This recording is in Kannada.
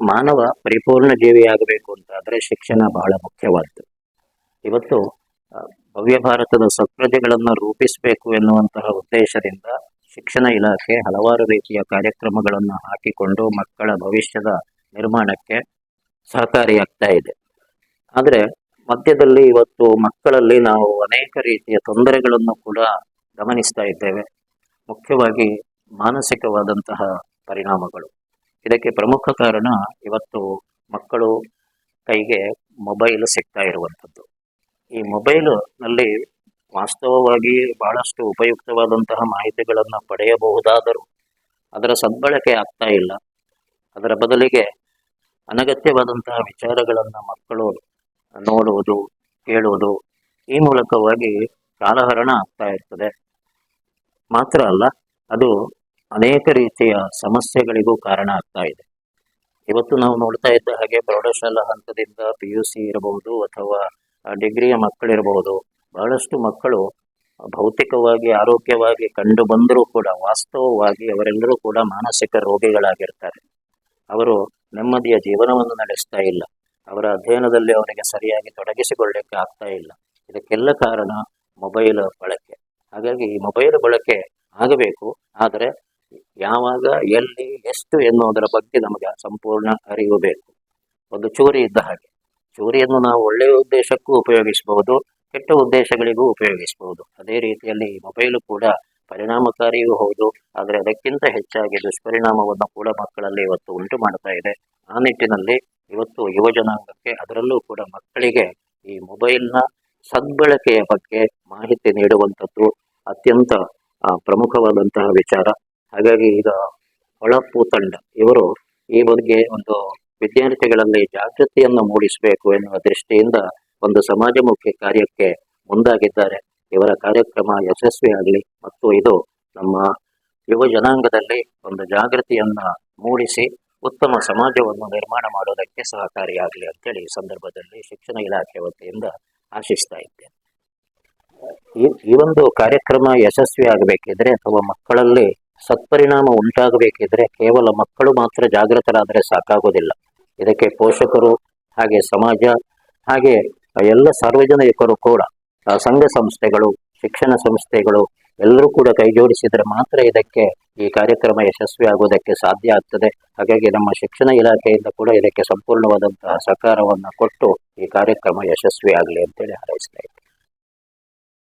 ಮಾನವ ಪರಿಪೂರ್ಣ ಜೀವಿಯಾಗಬೇಕು ಅಂತಾದರೆ ಶಿಕ್ಷಣ ಬಹಳ ಮುಖ್ಯವಾದ್ದು. ಇವತ್ತು ಭವ್ಯ ಭಾರತದ ಸತ್ಪ್ರಜೆಗಳನ್ನು ರೂಪಿಸಬೇಕು ಎನ್ನುವಂತಹ ಉದ್ದೇಶದಿಂದ ಶಿಕ್ಷಣ ಇಲಾಖೆ ಹಲವಾರು ರೀತಿಯ ಕಾರ್ಯಕ್ರಮಗಳನ್ನು ಹಾಕಿಕೊಂಡು ಮಕ್ಕಳ ಭವಿಷ್ಯದ ನಿರ್ಮಾಣಕ್ಕೆ ಸಹಕಾರಿಯಾಗ್ತಾ ಇದೆ. ಆದರೆ, ಮಧ್ಯದಲ್ಲಿ ಇವತ್ತು ಮಕ್ಕಳಲ್ಲಿ ನಾವು ಅನೇಕ ರೀತಿಯ ತೊಂದರೆಗಳನ್ನು ಕೂಡ ಗಮನಿಸ್ತಾ ಇದ್ದೇವೆ. ಮುಖ್ಯವಾಗಿ ಮಾನಸಿಕವಾದಂತಹ ಪರಿಣಾಮಗಳು. ಇದಕ್ಕೆ ಪ್ರಮುಖ ಕಾರಣ ಇವತ್ತು ಮಕ್ಕಳು ಕೈಗೆ ಮೊಬೈಲ್ ಸಿಗ್ತಾ ಇರುವಂಥದ್ದು. ಈ ಮೊಬೈಲ್ನಲ್ಲಿ ವಾಸ್ತವವಾಗಿ ಬಹಳಷ್ಟು ಉಪಯುಕ್ತವಾದಂತಹ ಮಾಹಿತಿಗಳನ್ನು ಪಡೆಯಬಹುದಾದರೂ ಅದರ ಸದ್ಬಳಕೆ ಆಗ್ತಾ ಇಲ್ಲ. ಅದರ ಬದಲಿಗೆ ಅನಗತ್ಯವಾದಂತಹ ವಿಚಾರಗಳನ್ನು ಮಕ್ಕಳು ನೋಡುವುದು, ಕೇಳುವುದು ಈ ಮೂಲಕವಾಗಿ ಕಾಲಹರಣ ಆಗ್ತಾ ಇರ್ತದೆ. ಮಾತ್ರ ಅಲ್ಲ, ಅದು ಅನೇಕ ರೀತಿಯ ಸಮಸ್ಯೆಗಳಿಗೂ ಕಾರಣ ಆಗ್ತಾ ಇದೆ. ಇವತ್ತು ನಾವು ನೋಡ್ತಾ ಇದ್ದ ಹಾಗೆ ಪ್ರೌಢಶಾಲಾ ಹಂತದಿಂದ ಪಿ ಯು ಸಿ ಇರಬಹುದು ಅಥವಾ ಡಿಗ್ರಿಯ ಮಕ್ಕಳಿರಬಹುದು. ಬಹಳಷ್ಟು ಮಕ್ಕಳು ಭೌತಿಕವಾಗಿ, ಆರೋಗ್ಯವಾಗಿ ಕಂಡು ಬಂದರೂ ಕೂಡ, ವಾಸ್ತವವಾಗಿ ಅವರೆಲ್ಲರೂ ಕೂಡ ಮಾನಸಿಕ ರೋಗಿಗಳಾಗಿರ್ತಾರೆ. ಅವರು ನೆಮ್ಮದಿಯ ಜೀವನವನ್ನು ನಡೆಸ್ತಾ ಇಲ್ಲ. ಅವರ ಅಧ್ಯಯನದಲ್ಲಿ ಅವರಿಗೆ ಸರಿಯಾಗಿ ತೊಡಗಿಸಿಕೊಳ್ಳಕ್ಕೆ ಆಗ್ತಾ ಇಲ್ಲ. ಇದಕ್ಕೆಲ್ಲ ಕಾರಣ ಮೊಬೈಲ್ ಬಳಕೆ. ಹಾಗಾಗಿ ಈ ಮೊಬೈಲ್ ಬಳಕೆ ಆಗಬೇಕು. ಆದರೆ ಯಾವಾಗ, ಎಲ್ಲಿ, ಎಷ್ಟು ಎನ್ನುವುದರ ಬಗ್ಗೆ ನಮಗೆ ಸಂಪೂರ್ಣ ಅರಿವು ಬೇಕು. ಒಂದು ಚೂರಿ ಇದ್ದ ಹಾಗೆ. ಚೂರಿಯನ್ನು ನಾವು ಒಳ್ಳೆಯ ಉದ್ದೇಶಕ್ಕೂ ಉಪಯೋಗಿಸಬಹುದು ಕೆಟ್ಟ ಉದ್ದೇಶಗಳಿಗೂ ಉಪಯೋಗಿಸಬಹುದು ಅದೇ ರೀತಿಯಲ್ಲಿ ಈ ಮೊಬೈಲು ಕೂಡ ಪರಿಣಾಮಕಾರಿಯೂ ಹೌದು, ಆದರೆ ಅದಕ್ಕಿಂತ ಹೆಚ್ಚಾಗಿ ದುಷ್ಪರಿಣಾಮವನ್ನು ಕೂಡ ಮಕ್ಕಳಲ್ಲಿ ಇವತ್ತು ಉಂಟು ಮಾಡ್ತಾ ಇದೆ. ಆ ನಿಟ್ಟಿನಲ್ಲಿ ಇವತ್ತು ಯುವ ಜನಾಂಗಕ್ಕೆ ಅದರಲ್ಲೂ ಕೂಡ ಮಕ್ಕಳಿಗೆ ಈ ಮೊಬೈಲ್ನ ಸದ್ಬಳಕೆಯ ಬಗ್ಗೆ ಮಾಹಿತಿ ನೀಡುವಂಥದ್ದು ಅತ್ಯಂತ ಪ್ರಮುಖವಾದಂತಹ ವಿಚಾರ. ಹಾಗಾಗಿ ಈಗ ಹೊಳಪು ತಂಡ, ಇವರು ಈ ಬಗ್ಗೆ ಒಂದು ವಿದ್ಯಾರ್ಥಿಗಳಲ್ಲಿ ಜಾಗೃತಿಯನ್ನು ಮೂಡಿಸಬೇಕು ಎನ್ನುವ ದೃಷ್ಟಿಯಿಂದ ಒಂದು ಸಮಾಜಮುಖಿ ಕಾರ್ಯಕ್ಕೆ ಮುಂದಾಗಿದ್ದಾರೆ. ಇವರ ಕಾರ್ಯಕ್ರಮ ಯಶಸ್ವಿಯಾಗಲಿ ಮತ್ತು ಇದು ನಮ್ಮ ಯುವ ಜನಾಂಗದಲ್ಲಿ ಒಂದು ಜಾಗೃತಿಯನ್ನ ಮೂಡಿಸಿ ಉತ್ತಮ ಸಮಾಜವನ್ನು ನಿರ್ಮಾಣ ಮಾಡೋದಕ್ಕೆ ಸಹಕಾರಿಯಾಗಲಿ ಅಂತೇಳಿ ಈ ಸಂದರ್ಭದಲ್ಲಿ ಶಿಕ್ಷಣ ಇಲಾಖೆ ವತಿಯಿಂದ ಆಶಿಸ್ತಾ ಇದ್ದೇನೆ. ಈ ಈ ಒಂದು ಕಾರ್ಯಕ್ರಮ ಯಶಸ್ವಿ ಆಗಬೇಕಿದ್ರೆ ಅಥವಾ ಮಕ್ಕಳಲ್ಲಿ ಸತ್ಪರಿಣಾಮ ಉಂಟಾಗಬೇಕಿದ್ರೆ ಕೇವಲ ಮಕ್ಕಳು ಮಾತ್ರ ಜಾಗೃತರಾದರೆ ಸಾಕಾಗೋದಿಲ್ಲ. ಇದಕ್ಕೆ ಪೋಷಕರು, ಹಾಗೆ ಸಮಾಜ, ಹಾಗೆ ಎಲ್ಲ ಸಾರ್ವಜನಿಕರು ಕೂಡ ಸಂಘ ಸಂಸ್ಥೆಗಳು, ಶಿಕ್ಷಣ ಸಂಸ್ಥೆಗಳು ಎಲ್ಲರೂ ಕೂಡ ಕೈಜೋಡಿಸಿದರೆ ಮಾತ್ರ ಇದಕ್ಕೆ ಈ ಕಾರ್ಯಕ್ರಮ ಯಶಸ್ವಿ ಆಗುವುದಕ್ಕೆ ಸಾಧ್ಯ ಆಗ್ತದೆ. ಹಾಗಾಗಿ ನಮ್ಮ ಶಿಕ್ಷಣ ಇಲಾಖೆಯಿಂದ ಕೂಡ ಇದಕ್ಕೆ ಸಂಪೂರ್ಣವಾದಂತಹ ಸಹಕಾರವನ್ನು ಕೊಟ್ಟು ಈ ಕಾರ್ಯಕ್ರಮ ಯಶಸ್ವಿ ಆಗಲಿ ಅಂತೇಳಿ ಹಾರೈಸ್ತಾ